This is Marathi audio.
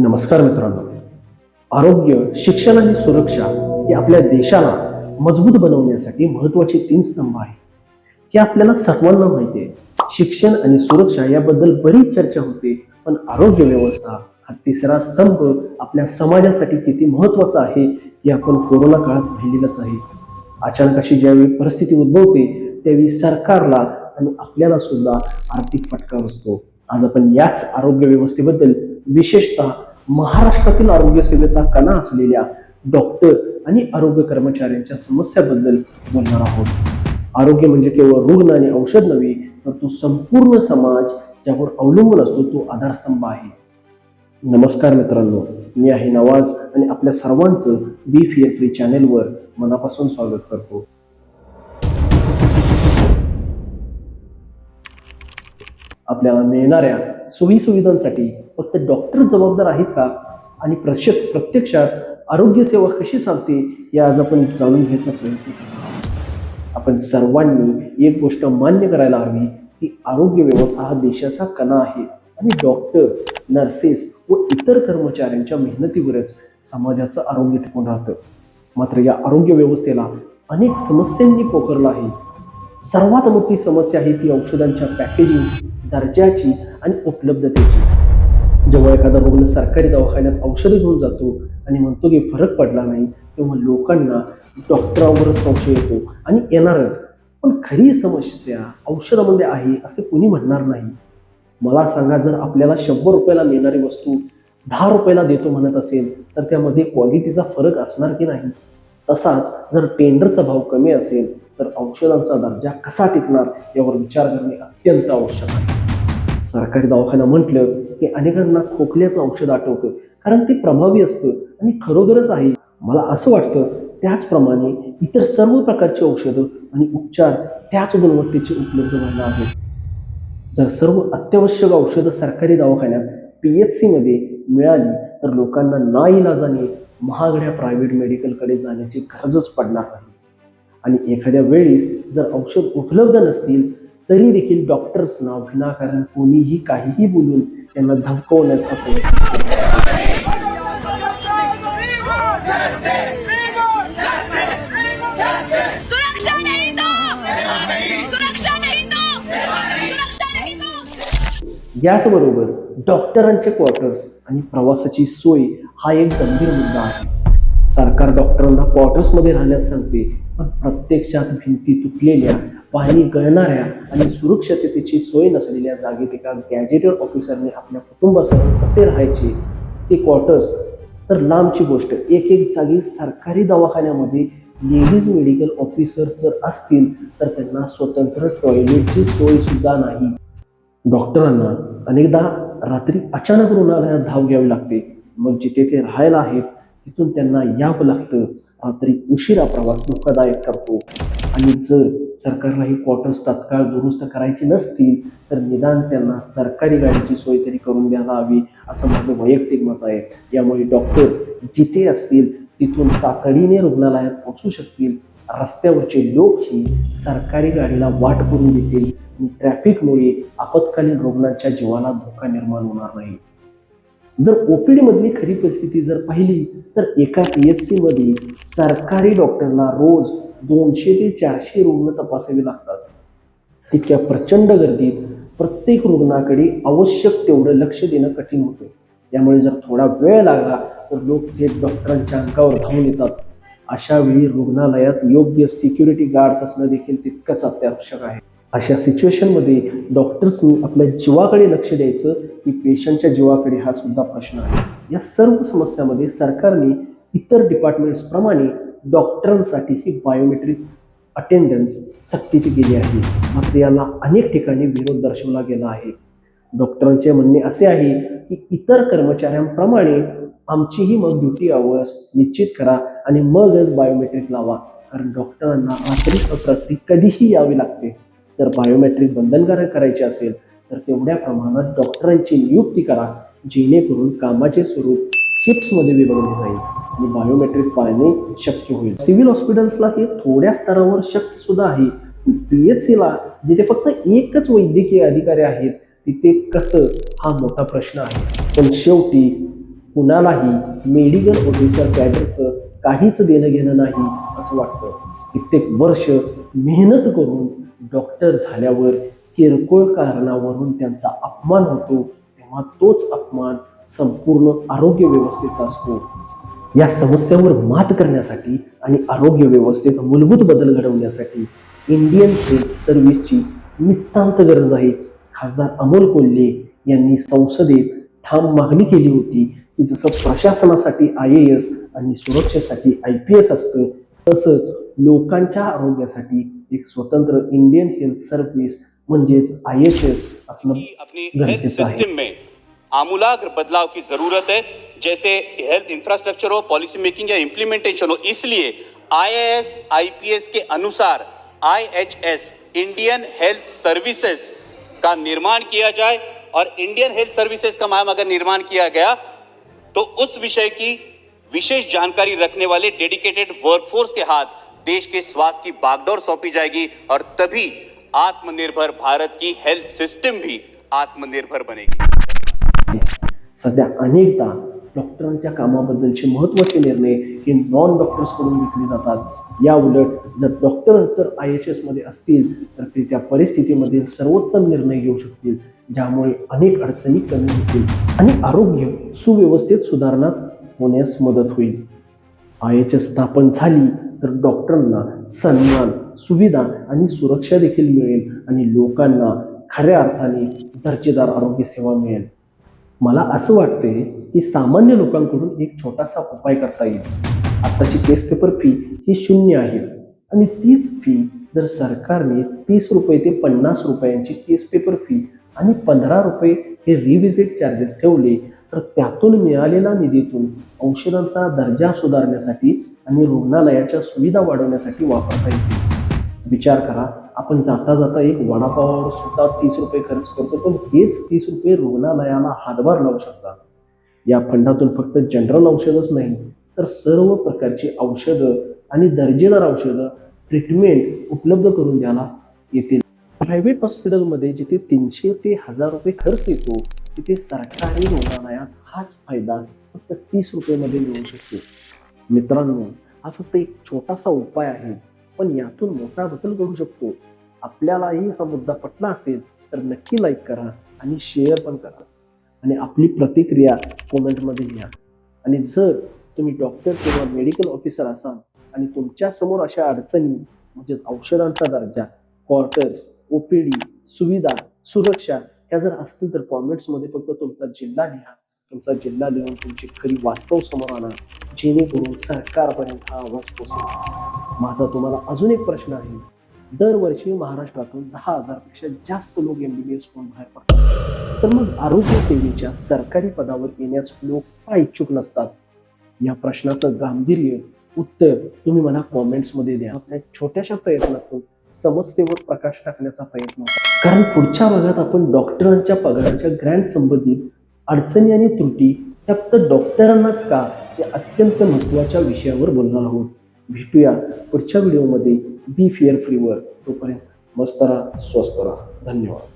नमस्कार मित्रांनो. आरोग्य शिक्षण आणि सुरक्षा हे आपल्या देशाला मजबूत बनवण्यासाठी महत्त्वाचे तीन स्तंभ आहे हे आपल्याला सर्वांना माहिती आहे. शिक्षण आणि सुरक्षा याबद्दल बरीच चर्चा होते पण आरोग्य व्यवस्था हा तिसरा स्तंभ आपल्या समाजासाठी किती महत्त्वाचा आहे हे आपण कोरोना काळात पाहिलेलंच आहे. अचानक अशी ज्यावेळी परिस्थिती उद्भवते त्यावेळी सरकारला आणि आपल्याला सुद्धा आर्थिक फटका बसतो. आज आपण याच आरोग्य व्यवस्थेबद्दल विशेषतः महाराष्ट्रातील आरोग्य सेवेचा कणा असलेल्या डॉक्टर आणि आरोग्य कर्मचाऱ्यांच्या समस्याबद्दल बोलणार आहोत. आरोग्य म्हणजे केवळ रुग्ण आणि औषध नव्हे तर तो संपूर्ण समाज ज्यावर अवलंबून असतो तो आधारस्तंभ आहे. नमस्कार मित्रांनो मी आहे नवाज आणि आपल्या सर्वांचं बी फी चॅनेलवर मनापासून स्वागत करतो. आपल्याला मिळणाऱ्या सोयीसुविधांसाठी फक्त डॉक्टर जबाबदार आहेत का? आणि प्रत्यक्ष प्रत्यक्षात आरोग्यसेवा कशी चालते या आज आपण जाणून घ्यायचा प्रयत्न करतो आपण सर्वांनी एक गोष्ट मान्य करायला हवी की आरोग्य व्यवस्था हा देशाचा कणा आहे. आणि डॉक्टर नर्सेस व इतर कर्मचाऱ्यांच्या मेहनतीवरच समाजाचं आरोग्य टिकून राहतं. मात्र या आरोग्य व्यवस्थेला अनेक समस्यांनी पोखरलं आहे. सर्वात मोठी समस्या आहे ती औषधांच्या पॅकेजिंग दर्जाची आणि उपलब्धतेची. जेव्हा एखादा रुग्ण सरकारी दवाखान्यात औषध घेऊन जातो आणि म्हणतो की फरक पडला नाही तेव्हा लोकांना डॉक्टरांवरच संशय येतो आणि येणारच. पण खरी समस्या औषधामध्ये आहे असे कुणी म्हणणार नाही. मला सांगा जर आपल्याला शंभर रुपयाला मिळणारी वस्तू दहा रुपयाला देतो म्हणत असेल तर त्यामध्ये क्वालिटीचा फरक असणार की नाही? तसाच जर टेंडरचा भाव कमी असेल तर औषधांचा दर्जा कसा टिकणार यावर विचार करणे अत्यंत आवश्यक आहे. सरकारी दवाखाना म्हटलं की अनेकांना खोकल्याचं औषध आठवतं कारण ते प्रभावी असतं आणि खरोखरच आहे. मला असं वाटतं त्याचप्रमाणे इतर सर्व प्रकारची औषधं आणि उपचार त्याच गुणवत्तेचे उपलब्ध व्हायला आहेत जर सर्व अत्यावश्यक औषधं सरकारी दवाखान्यात पी एच सीमध्ये मिळाली तर लोकांना ना इलाजाने महागड्या प्रायव्हेट मेडिकलकडे जाण्याची गरजच पडणार नाही. आणि एखाद्या वेळेस जर औषध उपलब्ध नसतील तरी देखील डॉक्टर्सना विनाकारण कोणीही काहीही बोलून त्यांना धमकवण्याचा प्रयत्न याचबरोबर डॉक्टरांचे क्वार्टर्स आणि प्रवासाची सोय हा एक गंभीर मुद्दा आहे. सरकार डॉक्टरांना क्वार्टर्समध्ये राहण्यास सांगते. पण प्रत्यक्षात भिंती तुटलेल्या पाणी गळणाऱ्या आणि सुरक्षिततेची सोय नसलेल्या जागेत एका गॅजेटेड ऑफिसरने आपल्या कुटुंबासह कसे राहायचे ते क्वार्टर्स तर लांबची गोष्ट एक एक जागी सरकारी दवाखान्यामध्ये लेडीज मेडिकल ऑफिसर जर असतील तर त्यांना स्वतंत्र टॉयलेटची सोय सुद्धा नाही. डॉक्टरांना अनेकदा रात्री अचानक रुग्णालयात धाव घ्यावी लागते. मग जिथे ते राहायला आहेत तिथून त्यांना यावं लागतं. रात्री उशिरा प्रवास धोकादायक करतो आणि जर सरकारला ही क्वार्टर्स तात्काळ दुरुस्त करायची नसतील तर निदान त्यांना सरकारी गाडीची सोय तरी करून द्यायला हवी असं माझं वैयक्तिक मत आहे. यामुळे डॉक्टर जिथे असतील तिथून तातडीने रुग्णालयात पोहोचू शकतील. रस्त्यावरचे लोकही सरकारी गाडीला वाट करून देतील. ट्रॅफिकमुळे आपत्कालीन रुग्णांच्या जीवाला धोका निर्माण होणार नाही. जर ओपीडी मधली खरी परिस्थिती जर पाहिली तर एका पी एच सीमध्ये सरकारी डॉक्टरला रोज दोनशे ते चारशे रुग्ण तपासावे लागतात. तितक्या प्रचंड गर्दीत प्रत्येक रुग्णाकडे आवश्यक तेवढं लक्ष देणं कठीण होतं. त्यामुळे जर थोडा वेळ लागला तर लोक थेट डॉक्टरांच्या अंगावर धावून येतात. अशा वेळी रुग्णालयात योग्य सिक्युरिटी गार्ड्स असणं देखील तितकंच अत्यावश्यक आहे. अशा सिच्युएशनमध्ये डॉक्टर्सनी आपल्या जीवाकडे लक्ष द्यायचं की पेशंटच्या जीवाकडे हा सुद्धा प्रश्न आहे. या सर्व समस्यामध्ये सरकारने इतर डिपार्टमेंट्सप्रमाणे डॉक्टरांसाठी ही बायोमेट्रिक अटेंडन्स सक्तीची केली आहे. मात्र याला अनेक ठिकाणी विरोध दर्शवला गेला आहे. डॉक्टरांचे म्हणणे असे आहे की इतर कर्मचाऱ्यांप्रमाणे आमचीही मग ड्युटी आवर्स निश्चित करा आणि मगच बायोमेट्रिक लावा. कारण डॉक्टरांना रात्री अप्रती कधीही यावे लागते. जर बायोमेट्रिक बंधनकारक करायचे असेल तर तेवढ्या प्रमाणात डॉक्टरांची नियुक्ती करा जेणेकरून कामाचे स्वरूप शिफ्ट्समध्ये विभागले जाईल आणि बायोमेट्रिक पाळणे शक्य होईल. सिव्हिल हॉस्पिटल्सला हे थोड्या स्तरावर शक्य सुद्धा आहे. पी एच सीला जिथे फक्त एकच वैद्यकीय अधिकारी आहेत तिथे कसं हा मोठा प्रश्न आहे. पण शेवटी कुणालाही मेडिकल ऑफिसर कॅडरचं काहीच देणं घेणं नाही असं वाटतं. कित्येक वर्ष मेहनत करून डॉक्टर झाल्यावर किरकोळ कारणावरून त्यांचा अपमान होतो तेव्हा तोच अपमान संपूर्ण आरोग्य व्यवस्थेचा असतो. या समस्यांवर मात करण्यासाठी आणि आरोग्य व्यवस्थेत मूलभूत बदल घडवण्यासाठी इंडियन हेल्थ सर्व्हिसची नितांत गरज आहे. खासदार अमोल कोल्हे यांनी संसदेत ठाम मागणी केली होती की जसं प्रशासनासाठी आय ए एस आणि सुरक्षेसाठी आय पी एस असतं तसंच लोकांच्या आरोग्यासाठी एक स्वतंत्र इंडियन हेल्थ सर्व्हिस म्हणजेच आय एस एस असणं सिस्टम में आमूलाग्र बदलाव की ज़रूरत है जैसे हेल्थ इंफ्रास्ट्रक्चर हो पॉलिसी मेकिंग या इम्प्लीमेंटेशन हो इसलिए आईएएस आईपीएस के अनुसार आईएचएस इंडियन हेल्थ सर्विसेज़ का निर्माण किया जाए और इंडियन हेल्थ सर्विसेज़ का मैम अगर निर्माण किया गया तो उस विषय की विशेष जानकारी रखने वाले डेडिकेटेड वर्कफोर्स के हाथ देश के स्वास्थ्य की बागडोर सौंपी जाएगी और तभी आत्मनिर्भर भारत की हेल्थ सिस्टम भी आत्मनिर्भर बनेगी। सध्या अनेकदा डॉक्टरांच्या कामाबद्दलचे महत्त्वाचे निर्णय हे नॉन डॉक्टर्सकडून घेतले जातात. या उलट जर डॉक्टर्स जर आय एच एसमध्ये असतील तर ते त्या परिस्थितीमध्ये सर्वोत्तम निर्णय घेऊ शकतील ज्यामुळे अनेक अडचणी कमी होतील आणि आरोग्य सुव्यवस्थित सुधारणा होण्यास मदत होईल. आय स्थापन झाली तर डॉक्टरांना सन्मान सुविधा आणि सुरक्षा देखील मिळेल आणि लोकांना खऱ्या अर्थाने दर्जेदार आरोग्य सेवा मिळेल. मला असं वाटते की सामान्य लोकांकडून एक छोटासा उपाय करता येईल. आत्ताची केस पेपर फी ही शून्य आहे आणि तीच फी जर सरकारने तीस रुपये ते पन्नास रुपयांची केस पेपर फी आणि पंधरा रुपये हे रिव्हिजिट चार्जेस ठेवले तर त्यातून मिळालेल्या निधीतून औषधांचा दर्जा सुधारण्यासाठी आणि रुग्णालयाच्या सुविधा वाढवण्यासाठी वापरता येतील विचार करा आपण जाता जाता एक वडापावावर सुद्धा तीस रुपये खर्च करतो पण हेच तीस रुपये रुग्णालयाला हातभार लावू शकतात. या फंडातून फक्त जनरल औषधच नाही तर सर्व प्रकारची औषधं आणि दर्जेदार औषधं ट्रीटमेंट उपलब्ध करून द्यायला येतील. प्रायव्हेट हॉस्पिटलमध्ये जिथे तीनशे ते हजार रुपये खर्च येतो तिथे सरकारी रुग्णालयात हाच फायदा फक्त तीस रुपयेमध्ये मिळू शकतो मित्रांनो हा फक्त एक छोटासा उपाय आहे पण यातून मोठा बदल घडू शकतो. आपल्यालाही हा मुद्दा पटला असेल तर नक्की लाईक करा आणि शेअर पण करा. आणि आपली प्रतिक्रिया कॉमेंटमध्ये लिहा. आणि जर तुम्ही डॉक्टर किंवा मेडिकल ऑफिसर असाल आणि तुमच्यासमोर अशा अडचणी म्हणजेच औषधांचा दर्जा क्वार्टर्स ओपीडी सुविधा सुरक्षा ह्या जर असतील तर कॉमेंट्समध्ये फक्त तुमचा जिल्हा लिहा. तुमचा जिल्हा लिहून तुमची खरी वास्तव समोर आणा. जेणेकरून सरकारपर्यंत हा आवाज पोहोचेल. माझा तुम्हाला अजून एक प्रश्न आहे. दरवर्षी महाराष्ट्रातून दहा हजारपेक्षा जास्त लोक एम बी बी एस होऊन बाहेर पडतात. तर मग आरोग्य सेवेच्या सरकारी पदावर येण्यास लोक का इच्छुक नसतात? या प्रश्नाचं गांभीर्य उत्तर तुम्ही मला कॉमेंट्समध्ये द्या. आपल्या छोट्याशा प्रयत्नातून समस्येवर प्रकाश टाकण्याचा प्रयत्न होता कारण पुढच्या भागात आपण डॉक्टरांच्या पगाराच्या ग्रँट संबंधित अडचणी आणि त्रुटी या फक्त डॉक्टरांनाच का या अत्यंत महत्त्वाच्या विषयावर बोलणार आहोत. भेटूया पुढच्या व्हिडिओमध्ये. बी फिअर फ्रीवर तोपर्यंत मस्त राहा स्वस्त राहा. धन्यवाद.